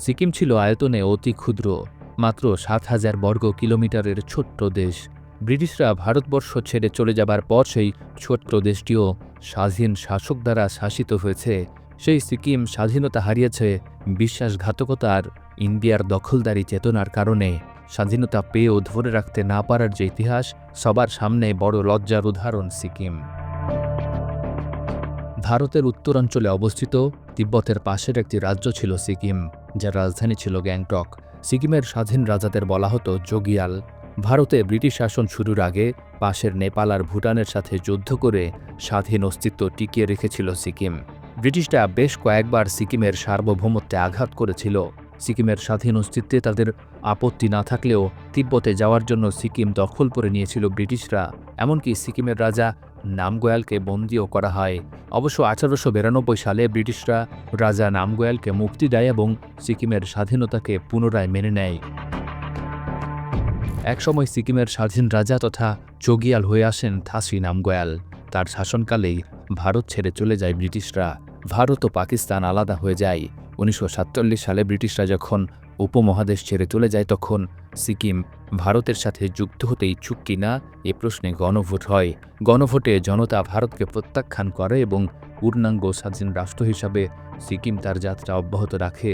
সিকিম ছিল আয়তনে অতি ক্ষুদ্র, মাত্র সাত হাজার বর্গ কিলোমিটারের ছোট্ট দেশ। ব্রিটিশরা ভারতবর্ষ ছেড়ে চলে যাবার পর সেই ছোট্ট দেশটিও স্বাধীন শাসক দ্বারা শাসিত হয়েছে। সেই সিকিম স্বাধীনতা হারিয়েছে বিশ্বাসঘাতকতার ইন্ডিয়ার দখলদারি চেতনার কারণে। স্বাধীনতা পেয়েও ধরে রাখতে না পারার যে ইতিহাস, সবার সামনে বড় লজ্জার উদাহরণ সিকিম। ভারতের উত্তরাঞ্চলে অবস্থিত তিব্বতের পাশের একটি রাজ্য ছিল সিকিম, যার রাজধানী ছিল গ্যাংটক। সিকিমের স্বাধীন রাজাদের বলা হতো যোগিয়াল ভারতে ব্রিটিশ শাসন শুরুর আগে পাশের নেপাল আর ভুটানের সাথে যুদ্ধ করে স্বাধীন অস্তিত্ব টিকিয়ে রেখেছিল সিকিম। ব্রিটিশরা বেশ কয়েকবার সিকিমের সার্বভৌমত্বে আঘাত করেছিল। সিকিমের স্বাধীন অস্তিত্বে তাদের আপত্তি না থাকলেও তিব্বতে যাওয়ার জন্য সিকিম দখল করে নিয়েছিল ব্রিটিশরা। এমনকি সিকিমের রাজা নামগোয়ালকে বন্দিও করা হয়। অবশ্য আঠারোশো বিরানব্বই সালে ব্রিটিশরা রাজা নামগোয়ালকে মুক্তি দেয় এবং সিকিমের স্বাধীনতাকে পুনরায় মেনে নেয়। একসময় সিকিমের স্বাধীন রাজা তথা চোগিয়াল হয়ে আসেন থাসি নামগোয়াল। তার শাসনকালেই ভারত ছেড়ে চলে যায় ব্রিটিশরা। ভারত ও পাকিস্তান আলাদা হয়ে যায়। উনিশশো সাতচল্লিশ সালে ব্রিটিশরা যখন উপমহাদেশ ছেড়ে চলে যায় তখন সিকিম ভারতের সাথে যুক্ত হতে ইচ্ছুক কিনা এ প্রশ্নে গণভোট হয়। গণভোটে জনতা ভারতকে প্রত্যাখ্যান করে এবং পূর্ণাঙ্গ স্বাধীন রাষ্ট্র হিসাবে সিকিম তার যাত্রা অব্যাহত রাখে।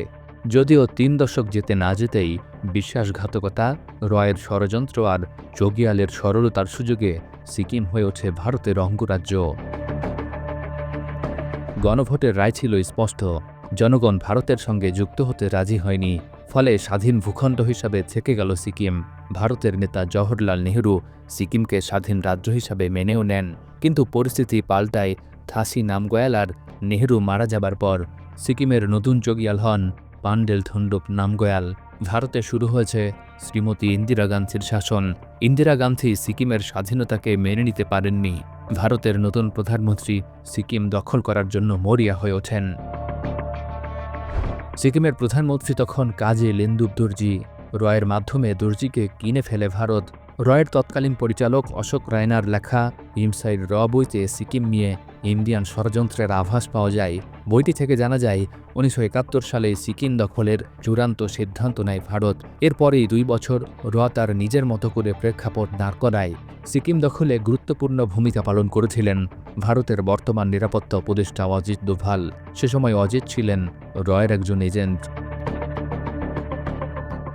যদিও তিন দশক যেতে না যেতেই বিশ্বাসঘাতকতা, রয়ের ষড়যন্ত্র আর যোগিয়ালের সরলতার সুযোগে সিকিম হয়ে ওঠে ভারতের অঙ্গরাজ্য। গণভোটের রায় ছিল স্পষ্ট। জনগণ ভারতের সঙ্গে যুক্ত হতে রাজি হয়নি, ফলে স্বাধীন ভূখণ্ড হিসাবে থেকে গেল সিকিম। ভারতের নেতা জওহরলাল নেহরু সিকিমকে স্বাধীন রাজ্য হিসাবে মেনেও নেন, কিন্তু পরিস্থিতি পাল্টায় থাসি নামগয়াল আর নেহরু মারা যাবার পর সিকিমের নতুন যোগিয়াল হন পান্ডেল থন্ডুপ নামগয়াল। ভারতে শুরু হয়েছে শ্রীমতী ইন্দিরা গান্ধীর শাসন। ইন্দিরা গান্ধী সিকিমের স্বাধীনতাকে মেনে নিতে পারেননি। ভারতের নতুন প্রধানমন্ত্রী সিকিম দখল করার জন্য মরিয়া হয়ে ওঠেন। সিকিমের প্রধানমন্ত্রী তখন কাজে লেন্দুব দর্জি রয়ের মাধ্যমে দর্জিকে কিনে ফেলে ভারত। রয়ের তৎকালীন পরিচালক অশোক রায়নার লেখা ইমসাইড র বইতে সিকিম নিয়ে ইন্ডিয়ান ষড়যন্ত্রের আভাস পাওয়া যায়। বইটি থেকে জানা যায়, উনিশশো একাত্তর সালে সিকিম দখলের চূড়ান্ত সিদ্ধান্ত নেয় ভারত। এরপরেই দুই বছর র তার নিজের মতো করে প্রেক্ষাপট দাঁড় করায় সিকিম দখলে গুরুত্বপূর্ণ ভূমিকা পালন করেছিলেন। ভারতের বর্তমান নিরাপত্তা উপদেষ্টা অজিত দোভাল। সে সময় অজিত ছিলেন রয়ের একজন এজেন্ট।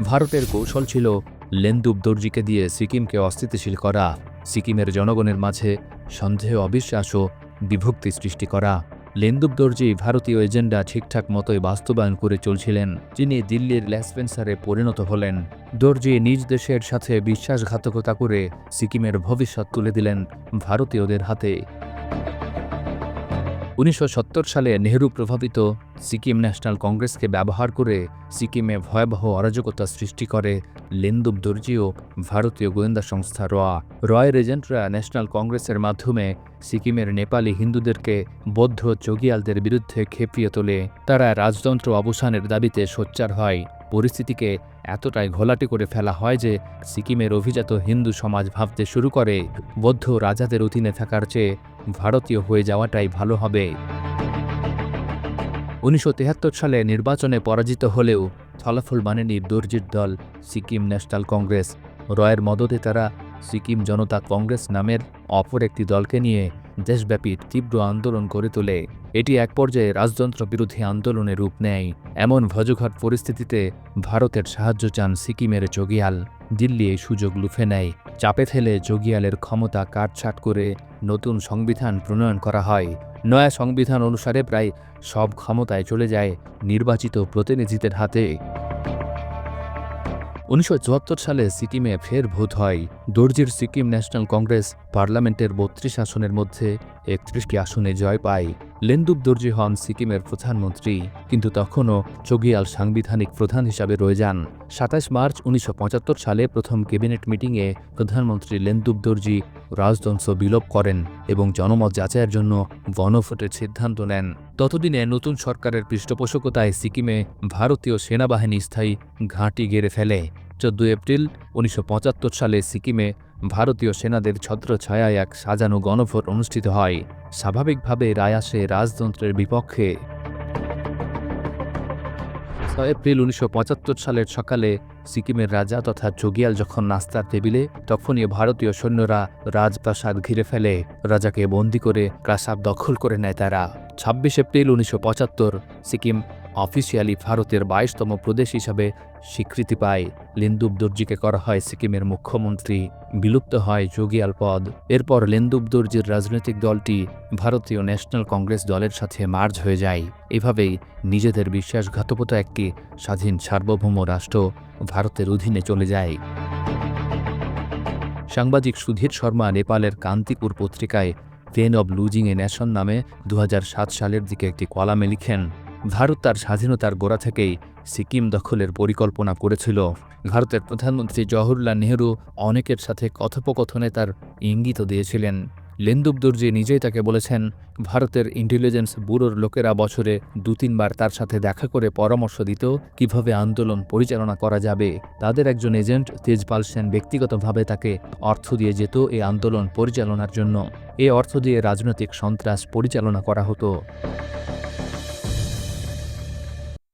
ভারতের কৌশল ছিল লেন্দুব দর্জিকে দিয়ে সিকিমকে অস্থিতিশীল করা, সিকিমের জনগণের মাঝে সন্দেহ, অবিশ্বাস ও বিভক্তি সৃষ্টি করা। লেন্দুব দর্জি ভারতীয় এজেন্ডা ঠিকঠাক মতোই বাস্তবায়ন করে চলছিলেন, যিনি দিল্লির ল্যাসপেন্সারে পরিণত হলেন। দর্জি নিজ দেশের সাথে বিশ্বাসঘাতকতা করে সিকিমের ভবিষ্যৎ তুলে দিলেন ভারতীয়দের হাতে। উনিশশো সত্তর সালে নেহরু প্রভাবিত সিকিম ন্যাশনাল কংগ্রেসকে ব্যবহার করে সিকিমে ভয়াবহ অরাজকতা সৃষ্টি করে লেন্দুব দর্জি ও ভারতীয় গোয়েন্দা সংস্থা রয়া। রয়ের এজেন্টরা ন্যাশনাল কংগ্রেসের মাধ্যমে সিকিমের নেপালি হিন্দুদেরকে বৌদ্ধ চগিয়ালদের বিরুদ্ধে খেপিয়ে তোলে। তারা রাজতন্ত্র অবসানের দাবিতে সোচ্চার হয়। পরিস্থিতিকে এতটাই ঘোলাটে করে ফেলা হয় যে সিকিমের অভিজাত হিন্দু সমাজ ভাবতে শুরু করে, বৌদ্ধ রাজাদের অধীনে থাকার চেয়ে ভারতীয় হয়ে যাওয়াটাই ভালো হবে। উনিশশো সালে নির্বাচনে পরাজিত হলেও ফলাফল মানেনি দর্জির দল সিকিম ন্যাশনাল কংগ্রেস। রয়ের মদতে তারা সিকিম জনতা কংগ্রেস নামের অপর একটি দলকে নিয়ে দেশব্যাপী তীব্র আন্দোলন করে তোলে। এটি এক পর্যায়ে রাজতন্ত্র বিরোধী আন্দোলনে রূপ নেয়। এমন ভজঘট পরিস্থিতিতে ভারতের সাহায্য চান সিকিমের যোগিয়াল দিল্লি এই সুযোগ লুফে নেয়। চাপে ফেলে যোগিয়ালের ক্ষমতা কাটছাট করে নতুন সংবিধান প্রণয়ন করা হয়। নয়া সংবিধান অনুসারে প্রায় সব ক্ষমতায় চলে যায় নির্বাচিত প্রতিনিধিদের হাতে। উনিশশো চুয়াত্তর সালে সিকিমে ফের ভোট হয়। দর্জির সিকিম ন্যাশনাল কংগ্রেস পার্লামেন্টের বত্রিশ আসনের মধ্যে একত্রিশটি আসনে জয় পায়। লেন্দুব দর্জি হন সিকিমের প্রধানমন্ত্রী, কিন্তু তখনও চগিয়াল সাংবিধানিক প্রধান হিসাবে রয়ে যান। সাতাশ মার্চ উনিশশো পঁচাত্তর সালে প্রথম ক্যাবিনেট মিটিংয়ে প্রধানমন্ত্রী লেন্দুব দর্জি রাজদংশ বিলোপ করেন এবং জনমত যাচাইয়ের জন্য গণভোটের সিদ্ধান্ত নেন। ততদিনে নতুন সরকারের পৃষ্ঠপোষকতায় সিকিমে ভারতীয় সেনাবাহিনী স্থায়ী ঘাঁটি গেড়ে ফেলে। চোদ্দ এপ্রিল উনিশশো পঁচাত্তর সালে সিকিমে ভারতীয় সেনাদের ছত্রছায়ায় এক সাজানো গণভোট অনুষ্ঠিত হয়। স্বাভাবিকভাবে রায় আসে রাজতন্ত্রের বিপক্ষে। ছয় এপ্রিল উনিশশো পঁচাত্তর সালের সকালে সিকিমের রাজা তথা যোগিয়াল যখন নাস্তার টেবিলে, তখনই ভারতীয় সৈন্যরা রাজপ্রাসাদ ঘিরে ফেলে। রাজাকে বন্দি করে প্রাসাদ দখল করে নেয় তারা। ছাব্বিশ এপ্রিল উনিশশো পঁচাত্তর সিকিম অফিসিয়ালি ভারতের বাইশতম প্রদেশ হিসাবে স্বীকৃতি পায়। লেন্দুব দর্জিকে করা হয় সিকিমের মুখ্যমন্ত্রী। বিলুপ্ত হয় যোগিয়াল পদ এরপর লেন্দুব দর্জির রাজনৈতিক দলটি ভারতীয় ন্যাশনাল কংগ্রেস দলের সাথে মার্জ হয়ে যায়। এভাবেই নিজেদের বিশ্বাসঘাতকতা একটি স্বাধীন সার্বভৌম রাষ্ট্র ভারতের অধীনে চলে যায়। সাংবাদিক সুধীর শর্মা নেপালের কান্তিপুর পত্রিকায় pain of losing a nation নামে দু হাজার সাত সালের দিকে একটি কলামে লিখেন ভারত তার স্বাধীনতার গোড়া থেকেই সিকিম দখলের পরিকল্পনা করেছিল। ভারতের প্রধানমন্ত্রী জওহরলাল নেহরু অনেকের সাথে কথোপকথনে তার ইঙ্গিত দিয়েছিলেন। লেন্দুব দর্জি নিজেই তাকে বলেছেন, ভারতের ইন্টেলিজেন্স ব্যুরোর লোকেরা বছরে দু তিনবার তার সাথে দেখা করে পরামর্শ দিত কীভাবে আন্দোলন পরিচালনা করা যাবে। তাদের একজন এজেন্ট তেজপাল সেন ব্যক্তিগতভাবে তাকে অর্থ দিয়ে যেত এই আন্দোলন পরিচালনার জন্য। এ অর্থ দিয়ে রাজনৈতিক সন্ত্রাস পরিচালনা করা হতো।